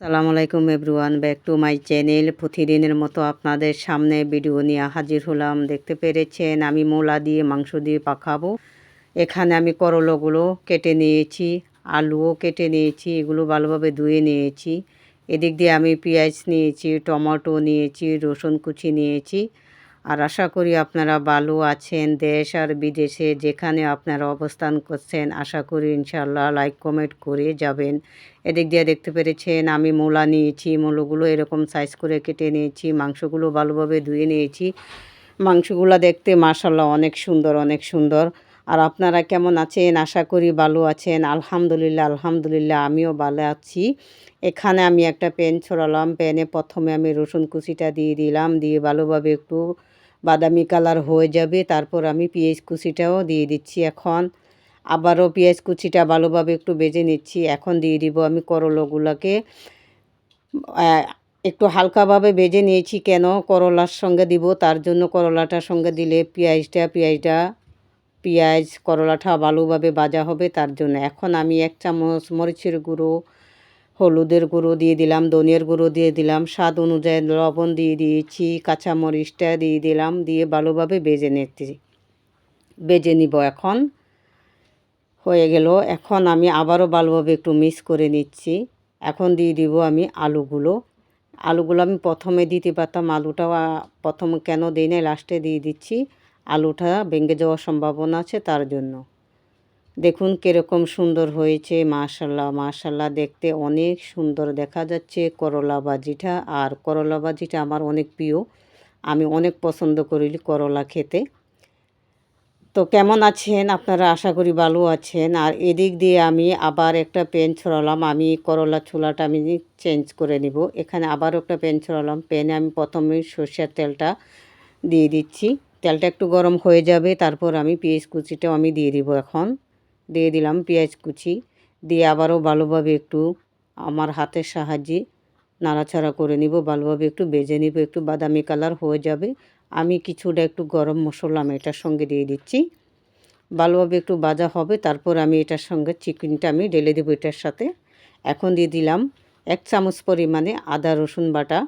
সালামু আলাইকুম everyone, back to my channel. প্রতিদিনের মতো আপনাদের সামনে ভিডিও নিয়ে হাজির হলাম। দেখতে পেরেছেন, আমি মোলা দিয়ে, মাংস দিয়ে পাখাবো এখানে আমি করলোগুলো কেটে নিয়েছি, আলুও কেটে নিয়েছি, এগুলো ভালোভাবে ধুয়ে নিয়েছি। এদিক দিয়ে আমি পেঁয়াজ নিয়েছি, টমেটো নিয়েছি, রসুন কুচি নিয়েছি। আর আশা করি আপনারা ভালো আছেন, দেশ আর বিদেশে যেখানে আপনারা অবস্থান করছেন, আশা করি ইনশাল্লাহ লাইক কমেন্ট করে যাবেন। এদিক দিয়ে দেখতে পেরেছেন, আমি মূলা নিয়েছি, মূলগুলো এরকম সাইজ করে কেটে নিয়েছি, মাংসগুলো ভালোভাবে ধুয়ে নিয়েছি। মাংসগুলো দেখতে মাশাল্লাহ অনেক সুন্দর অনেক সুন্দর। আর আপনারা কেমন আছেন? আশা করি ভালো আছেন। আলহামদুলিল্লাহ আলহামদুলিল্লাহ, আমিও ভালো আছি। এখানে আমি একটা প্যান ছড়ালাম, প্যানে প্রথমে আমি রসুন কুচিটা দিয়ে দিলাম, দিয়ে ভালোভাবে একটু বাদামি কালার হয়ে যাবে। তারপর আমি পেঁয়াজ কুচিটাও দিয়ে দিচ্ছি এখন। আবারও পেঁয়াজ কুচিটা ভালোভাবে একটু বেজে নিচ্ছি। এখন দিয়ে দিব আমি করলোগুলোকে। একটু হালকাভাবে বেজে নিয়েছি কেন? করলার সঙ্গে দিব, তার জন্য করলাটার সঙ্গে দিলে পেঁয়াজটা পেঁয়াজটা, পেঁয়াজ, করলাটা ভালোভাবে ভাজা হবে তার জন্য। এখন আমি এক চামচ মরিচের গুঁড়ো হলুদের গুঁড়ো দিয়ে দিলাম, ধনিয়ার গুঁড়ো দিয়ে দিলাম, স্বাদ অনুযায়ী লবণ দিয়ে দিয়েছি কাঁচামরিচটা দিয়ে দিলাম, দিয়ে ভালোভাবে বেজে নিচ্ছি। বেজে নিব এখন। হয়ে গেল। এখন আমি আবারও ভালোভাবে একটু মিক্স করে নিচ্ছি। এখন দিয়ে দিব আমি আলুগুলো। আলুগুলো আমি প্রথমে দিতে পারতাম আলুটা প্রথম কেন দিই না লাস্টে দিয়ে দিচ্ছি। আলুটা ভেঙে যাওয়ার সম্ভাবনা আছে তার জন্য। দেখুন কীরকম সুন্দর হয়েছে, মাশাল্লাহ মাশাল্লাহ দেখতে অনেক সুন্দর দেখা যাচ্ছে করলা বাজিটা আর করলা বাজিটা আমার অনেক প্রিয়। আমি অনেক পছন্দ করি করলা খেতে। তো কেমন আছেন? আপনারা আশা করি ভালো আছেন। আর এদিক দিয়ে আমি আবার একটা পেন ছড়ালাম। আমি করলা ছোলাটা আমি চেঞ্জ করে নিব। এখানে আবার একটা পেন ছড়ালাম। পেনে আমি প্রথমে সর্ষের তেলটা দিয়ে দিচ্ছি। তেলটা একটু গরম হয়ে যাবে। তারপর আমি পেঁয়াজ কুচিটাও আমি দিয়ে দিব এখন। দিয়ে দিলাম পেঁয়াজ কুচি। দিয়ে আবারও ভালোভাবে একটু আমার হাতের সাহায্যে নাড়াচাড়া করে নিব, ভালোভাবে একটু বেজে নিব, একটু বাদামি কালার হয়ে যাবে। আমি কিছুটা একটু গরম মশলা আমি এটার সঙ্গে দিয়ে দিচ্ছি। ভালোভাবে একটু ভাজা হবে, তারপর আমি এটার সঙ্গে চিকেনটা আমি ঢেলে দেবো এটার সাথে। এখন দিয়ে দিলাম এক চামচ পরিমাণে আদা রসুন বাটা।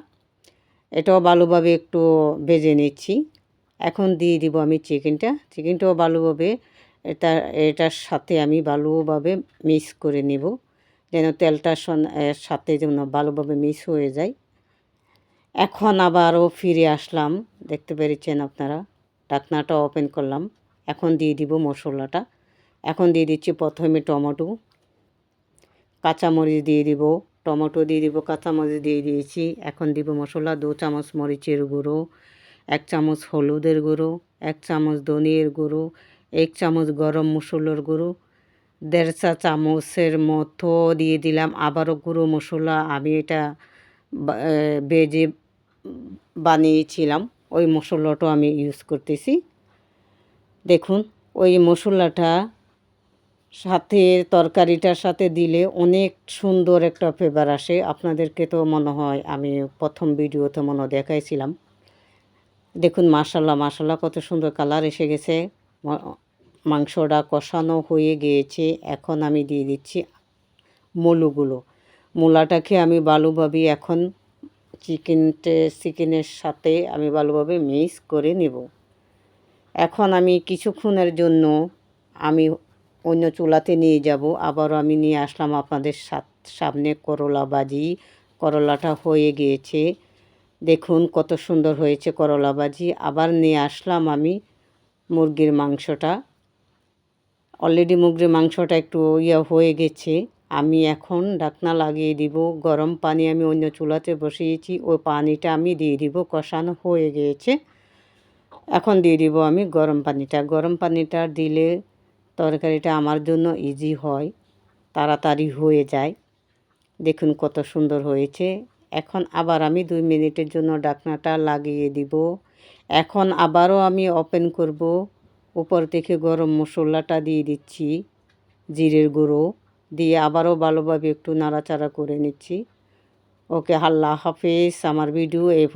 এটাও ভালোভাবে একটু ভেজে নিচ্ছি। এখন দিয়ে দিব আমি চিকেনটা। চিকেনটাও ভালোভাবে এটা, এটার সাথে আমি ভালোভাবে মিক্স করে নেব। যেন তেলটার সাথে যেন ভালোভাবে মিক্স হয়ে যায়। এখন আবারও ফিরে আসলাম। দেখতে পেরেছেন আপনারা? ঢাকনাটা ওপেন করলাম। এখন দিয়ে দিব মশলাটা। এখন দিয়ে দিচ্ছি প্রথমে টমেটো। কাঁচামরিচ দিয়ে দিব। টমেটো দিয়ে দিব, কাঁচামরিচ দিয়ে দিয়েছি। এখন দিব মশলা, দু চামচ মরিচের গুঁড়ো, এক চামচ হলুদের গুঁড়ো, এক চামচ ধনিয়ার গুঁড়ো এক চামচ গরম মশলার গুঁড়ো, দেড় চা চামচের মতো দিয়ে দিলাম। আবারও গুঁড়ো মশলা আমি এটা বেজে বানিয়েছিলাম। ওই মশলাটাও আমি ইউজ করতেছি। দেখুন, ওই মশলাটা সাথে, তরকারিটার সাথে দিলে অনেক সুন্দর একটা ফ্লেভার আসে। আপনাদেরকে তো মনে হয় আমি প্রথম ভিডিওতে মনে দেখাইছিলাম। দেখুন মাসাল্লাহ মাসাল্লাহ কত সুন্দর কালার এসে গেছে। মাংসটা কষানো হয়ে গিয়েছে। এখন আমি দিয়ে দিচ্ছি মূলগুলো। মূলাটাকে আমি ভালোভাবে এখন চিকেনটে, চিকেনের সাথে আমি ভালোভাবে মিক্স করে নেব। এখন আমি কিছুক্ষণের জন্য আমি অন্য চুলাতে নিয়ে যাব। আবারও আমি নিয়ে আসলাম আপনাদের সামনে করলা বাজি করলাটা হয়ে গিয়েছে। দেখুন কত সুন্দর হয়েছে করলা বাজি আবার নিয়ে আসলাম আমি মুরগির মাংসটা। অলরেডি মুরগির মাংসটা একটু ইয়ে হয়ে গেছে। আমি এখন ঢাকনা লাগিয়ে দিব, গরম পানি আমি অন্য চুলাতে বসিয়েছি, ওই পানিটা আমি দিয়ে দিব, কষানো হয়ে গিয়েছে এখন দিয়ে দিব আমি গরম পানিটা। গরম পানিটা দিলে তরকারিটা আমার জন্য ইজি হয়, তাড়াতাড়ি হয়ে যায়। দেখুন কত সুন্দর হয়েছে। এখন আবার আমি দুই মিনিটের জন্য ডাকনাটা লাগিয়ে দিব। এখন আবারও আমি ওপেন করব। উপর থেকে গরম মশলাটা দিয়ে দিচ্ছি, জিরের গুঁড়ো দিয়ে আবারও ভালোভাবে একটু নাড়াচাড়া করে নিচ্ছি। ওকে, আল্লাহ হাফেজ, আমার ভিডিও এই